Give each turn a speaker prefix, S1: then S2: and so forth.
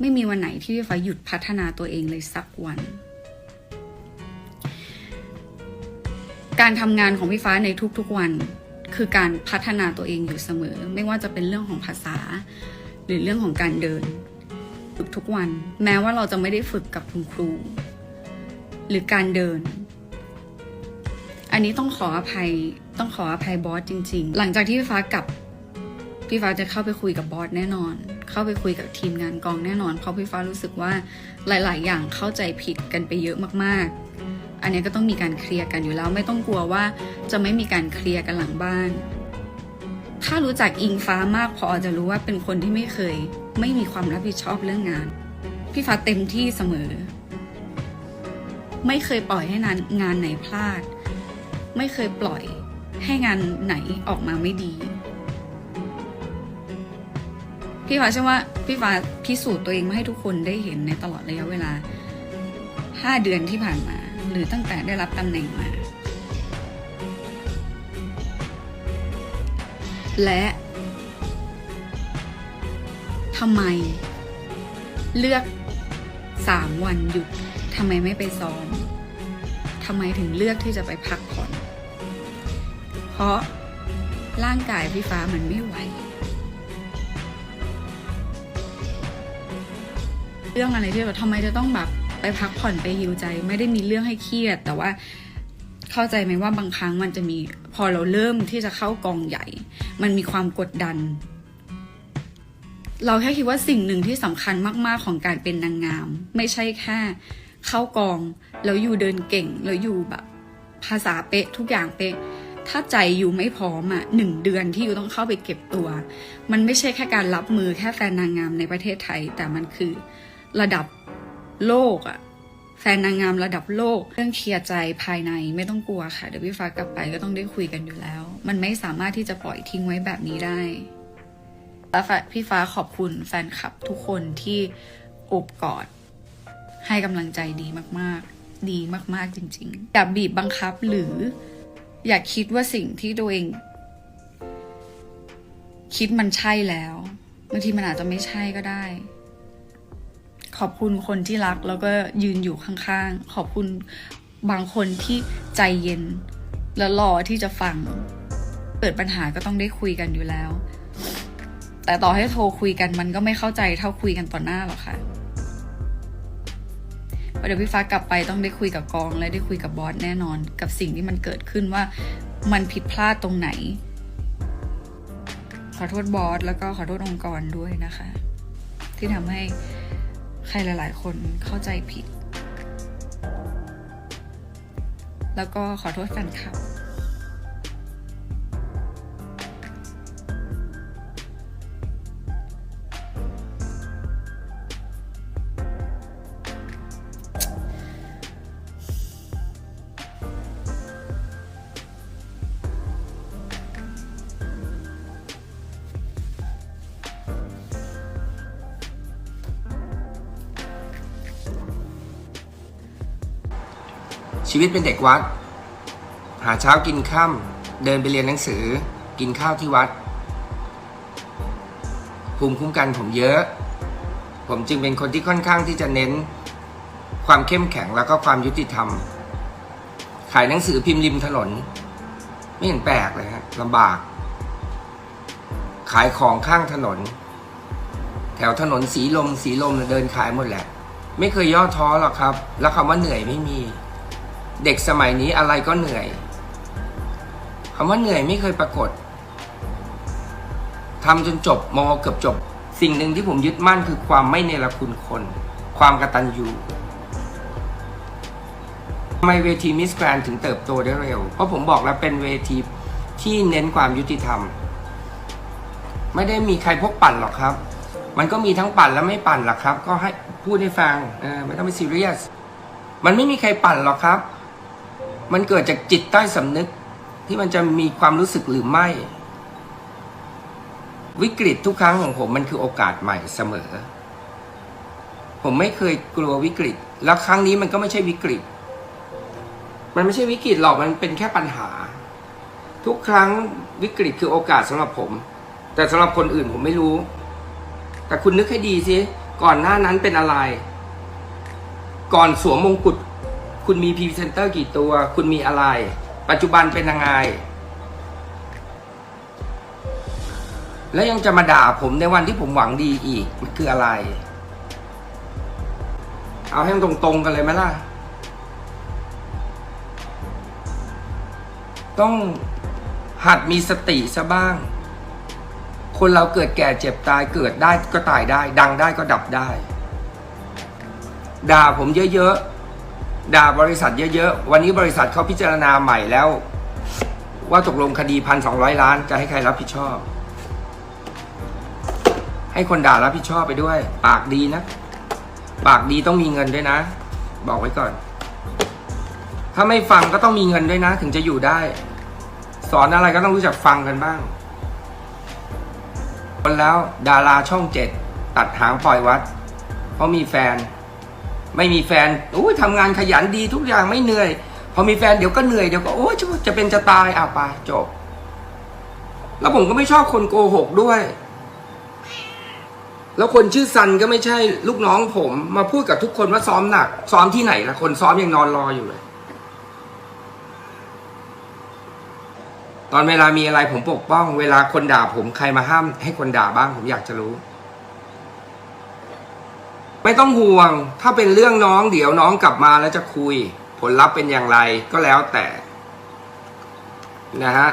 S1: ไม่มีวันไหนที่พี่ฟ้าหยุดพัฒนาตัวเองเลยสักวัน การทำงานของพี่ฟ้าในทุกๆวัน คือการพัฒนาตัวเองอยู่เสมอ ไม่ว่าจะเป็นเรื่องของภาษา หรือเรื่องของการเดิน ฝึกทุกวัน แม้ว่าเราจะไม่ได้ฝึกกับคุณครู หรือการเดิน อันนี้ต้องขออภัยต้องขออภัยบอสจริง ๆ หลังจากที่พี่ฟ้ากลับ พี่ฟ้าจะเข้าไปคุยกับบอสแน่นอน เข้าไปคุยกับทีมงานกองแน่นอน เพราะพี่ฟ้ารู้สึกว่าหลาย ๆ อย่างเข้าใจผิดกันไปเยอะมากๆ อันนี้ก็ต้องมีการเคลียร์กันอยู่แล้ว ไม่ต้องกลัวว่าจะไม่มีการเคลียร์กันหลังบ้าน ถ้ารู้จักอิงฟ้ามากพอจะรู้ว่าเป็นคนที่ไม่เคย ไม่มีความรับผิดชอบเรื่องงาน พี่ฟ้าเต็มที่เสมอ ไม่เคยปล่อยให้งานงานไหนพลาด ไม่เคยปล่อยให้งานไหนออกมาไม่ดี พี่ฟ้าเชื่อว่าพี่ฟ้าพิสูจน์ตัวเองมาให้ทุกคนได้เห็นในตลอดระยะเวลา 5 เดือนที่ผ่านมา หรือตั้งแต่ได้รับตำแหน่งมา และทำไม เลือก 3 วันหยุดทำไมไม่ไปซ้อมทำไมถึงเลือกที่จะไปพักผ่อน เพราะร่างกายพี่ฟ้ามันไม่ไหว เรื่องอะไรที่แบบทำไมจะต้องแบบไปพักผ่อนไปฮิวใจ ไม่ได้มีเรื่องให้เครียด แต่ว่าเข้าใจไหมว่าบางครั้งมันจะมีพอเราเริ่มที่จะเข้ากองใหญ่ มันมีความกดดัน เราแค่คิดว่าสิ่งหนึ่งที่สำคัญมาก ๆของการเป็นนางงาม ไม่ใช่แค่ เข้ากองแล้วอยู่เดินเก่งแล้วอยู่แบบ ภาษาเป๊ะทุกอย่างเป๊ะถ้าใจอยู่ไม่พร้อมอะหนึ่งเดือนที่อยู่ต้องเข้าไปเก็บตัว มันไม่ใช่แค่การรับมือแค่แฟนนางงามในประเทศไทย แต่มันคือ ระดับโลกอะแฟนนางงามระดับโลก เรื่องเคลียร์ใจภายในไม่ต้องกลัวค่ะ เดี๋ยวพี่ฟ้ากลับไปก็ต้องได้คุยกันอยู่แล้ว มันไม่สามารถที่จะปล่อยทิ้งไว้แบบนี้ได้แล้วพี่ฟ้าขอบคุณแฟนคลับทุกคนที่โอบกอด ให้กำลังใจดีมากๆ ดีมากๆจริงๆ อย่าบีบบังคับหรือ อย่าคิดว่าสิ่งที่ตัวเอง คิดมันใช่แล้วบางทีมันอาจจะไม่ใช่ก็ได้ ขอบคุณคนที่รักแล้วก็ยืนอยู่ข้างๆ ขอบคุณบางคนที่ใจเย็น แล้วรอที่จะฟัง เกิดปัญหาก็ต้องได้คุยกันอยู่แล้ว แต่ต่อให้โทรคุยกันมันก็ไม่เข้าใจเท่าคุยกันต่อหน้าหรอกค่ะเพราะเดี๋ยวพี่ฟ้ากลับไปต้องได้คุยกับกอง และได้คุยกับบอสแน่นอน กับสิ่งที่มันเกิดขึ้นว่ามันผิดพลาดตรงไหน ขอโทษบอสแล้วก็ขอโทษองค์กรด้วยนะคะ ที่ทำให้ ใครหลาย ๆ คนเข้าใจผิด แล้วก็ขอโทษแฟนคลับ
S2: ชีวิตเป็นเด็กวัด หาเช้ากินค่ำเดินไปเรียนหนังสือ กินข้าวที่วัด ภูมิคุ้มกันผมเยอะ ผมจึงเป็นคนที่ค่อนข้างที่จะเน้น ความเข้มแข็งแล้วก็ความยุติธรรม ขายหนังสือพิมพ์ริมถนน ไม่เห็นแปลกเลยฮะลำบาก ขายของข้างถนน แถวถนนสีลมสีลมเดินขายหมดแหละ ไม่เคยย่อท้อหรอกครับ แล้วคำว่าเหนื่อยไม่มี เด็กสมัยนี้อะไรก็เหนื่อยคำว่าเหนื่อยไม่เคยปรากฏทำจนจบมอเกือบจบ สิ่งหนึ่งที่ผมยึดมั่นคือความไม่เนรคุณคน ความกระตัญญูทำไมเวทีมิสแกรนถึงเติบโตได้เร็ว เพราะผมบอกแล้วเป็นเวทีที่เน้นความยุติธรรม ไม่ได้มีใครพกปั่นหรอกครับ มันก็มีทั้งปั่นและไม่ปั่นหรอกครับ ก็ให้พูดให้ฟังไม่ต้องไปซีเรียสมันไม่มีใครปั่นหรอกครับ มันเกิดจากจิตใต้สำนึกที่มันจะมีความรู้สึกหรือไม่ วิกฤตทุกครั้งของผมมันคือโอกาสใหม่เสมอ ผมไม่เคยกลัววิกฤต แล้วครั้งนี้มันก็ไม่ใช่วิกฤต มันไม่ใช่วิกฤตหรอกมันเป็นแค่ปัญหา ทุกครั้งวิกฤตคือโอกาสสำหรับผม แต่สำหรับคนอื่นผมไม่รู้ แต่คุณนึกให้ดีสิก่อนหน้านั้นเป็นอะไร ก่อนสวมมงกุฎ คุณมีพรีเซนเตอร์กี่ตัว คุณมีอะไร ปัจจุบันเป็นยังไง แล้วยังจะมาด่าผมในวันที่ผมหวังดีอีก มันคืออะไร เอาให้มันตรงๆกันเลยไหมล่ะ ต้องหัดมีสติซะบ้าง คนเราเกิดแก่เจ็บตายเกิดได้ก็ตายได้ ดังได้ก็ดับได้ ด่าผมเยอะๆ ด่าบริษัทเยอะๆ วันนี้บริษัทเขาพิจารณาใหม่แล้ว ว่าตกลงคดีพันสองร้อยล้านจะให้ใครรับผิดชอบ ให้คนด่ารับผิดชอบไปด้วย ปากดีนะ ปากดีต้องมีเงินด้วยนะ บอกไว้ก่อน ถ้าไม่ฟังก็ต้องมีเงินด้วยนะ ถึงจะอยู่ได้ สอนอะไรก็ต้องรู้จักฟังกันบ้างคนแล้วดาราช่องเจ็ดตัดหางปล่อยวัด เพราะมีแฟน ไม่มีแฟนอุ้ยทำงานขยันดีทุกอย่างไม่เหนื่อย พอมีแฟนเดี๋ยวก็เหนื่อยเดี๋ยวก็โอ้ยจะจะเป็นจะตายอะไปจบ แล้วผมก็ไม่ชอบคนโกหกด้วย แล้วคนชื่อซันก็ไม่ใช่ลูกน้องผม มาพูดกับทุกคนว่าซ้อมหนัก ซ้อมที่ไหนล่ะ คนซ้อมยังนอนรออยู่เลย ตอนเวลามีอะไรผมปกป้อง เวลาคนด่าผมใครมาห้ามให้คนด่าบ้างผมอยากจะรู้ ไม่ต้องห่วง ถ้าเป็นเรื่องน้องเดี๋ยวน้องกลับมาแล้วจะคุย ผลลัพธ์เป็นอย่างไรก็แล้วแต่นะฮะ